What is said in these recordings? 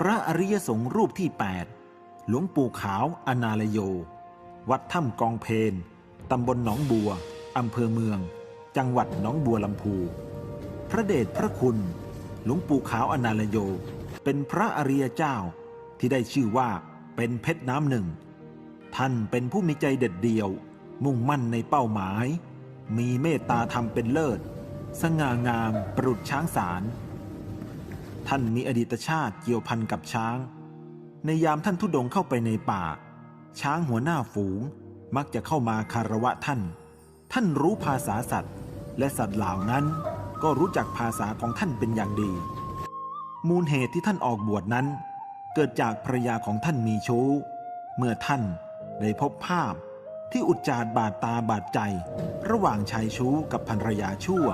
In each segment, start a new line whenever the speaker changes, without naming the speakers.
พระอริยสงฆ์รูปที่ 8 หลวงปู่ขาวอนาลโย วัดถ้ำกองเพนตำบลหนองบัว อำเภอเมือง จังหวัดหนองบัวลำพู พระเดชพระคุณ หลวงปู่ขาวอนาลโย เป็นพระอริยเจ้าที่ได้ชื่อว่าเป็นเพชรน้ำหนึ่ง ท่านเป็นผู้มีใจเด็ดเดี่ยว มุ่งมั่นในเป้าหมาย มีเมตตาธรรมเป็นเลิศ สง่างามประดุจช้างสาร ท่านมีอดีตชาติเกี่ยวพันกับช้าง ในยามท่านทุดงเข้าไปในป่า ช้างหัวหน้าฝูงมักจะเข้ามาคารวะท่าน ท่านรู้ภาษาสัตว์ และสัตว์เหล่านั้นก็รู้จักภาษาของท่านเป็นอย่างดี มูลเหตุที่ท่านออกบวชนั้น เกิดจากภรรยาของท่านมีชู้ เมื่อท่านได้พบภาพที่อุจจาดบาดตาบาดใจ ระหว่างชายชู้กับภรรยาชั่ว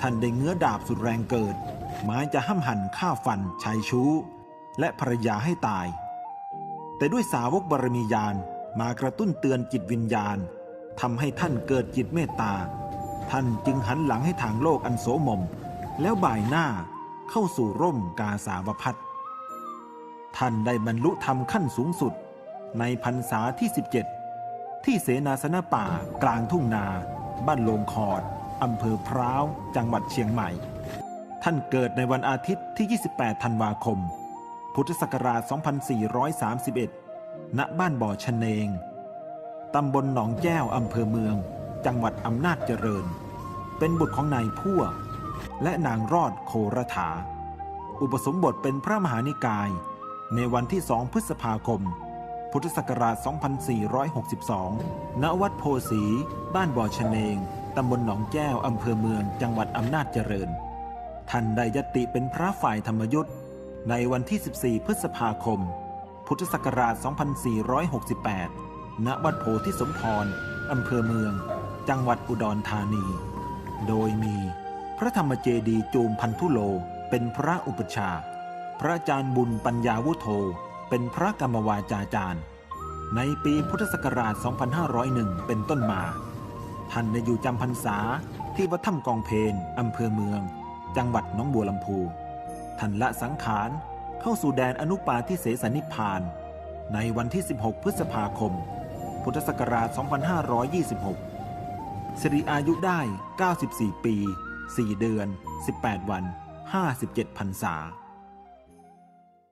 ท่านได้เงื้อดาบสุดแรงเกิด หมายจะห้ำหั่นฆ่าฟันชายชู้ และภรรยาให้ตาย แต่ด้วยสาวกบารมียานมากระตุ้นเตือนจิตวิญญาณทำให้ท่านเกิดจิตเมตตา ท่านจึงหันหลังให้ทางโลกอันโสมม แล้วบ่ายหน้าเข้าสู่ร่มกาสาวพัดท่านได้บรรลุธรรมขั้นสูงสุด ในพรรษาที่ 17 ที่เสนาสนะป่ากลางทุ่งนา บ้านโลงคอด อำเภอพร้าว จังหวัดเชียงใหม่ ท่านเกิดในวันอาทิตย์ที่ 28 ธันวาคม พุทธศักราช 2431 ณ บ้านบ่อชะเนง ตำบลหนองแก้ว อำเภอเมือง จังหวัดอำนาจเจริญ เป็นบุตรของนายพั่ว และนางรอดโครถา อุปสมบทเป็นพระมหานิกาย ในวันที่2พฤษภาคมพุทธศักราช 2462 ณ วัดโพสี บ้านบ่อชะเนง ตำบลหนองแก้ว อำเภอเมือง จังหวัดอำนาจเจริญ ท่านได้ยติเป็นพระฝ่ายธรรมยุทธ์ในวันที่ 14 พฤษภาคม พุทธศักราช 2468 ณ วัดโพธิสมพร อำเภอเมือง จังหวัดอุดรธานี โดยมี พระธรรมเจดีย์จูมพันธุโล เป็นพระอุปชา พระอาจารย์บุญปัญญาวุโธ เป็นพระกรรมวาจาจารย์ ในปีพุทธศักราช 2501 เป็นต้นมา ท่านได้อยู่จำพรรษาที่วัดถ้ำกองเพนอำเภอเมือง จังหวัดน้องบัวลำพูท่านละสังขารเข้าสู่แดนอนุปาทิเสสนิพาน ในวันที่ 16 พฤษภาคม พุทธศักราช 2526 สิริอายุได้ 94 ปี 4 เดือน 18 วัน 57 พรรษา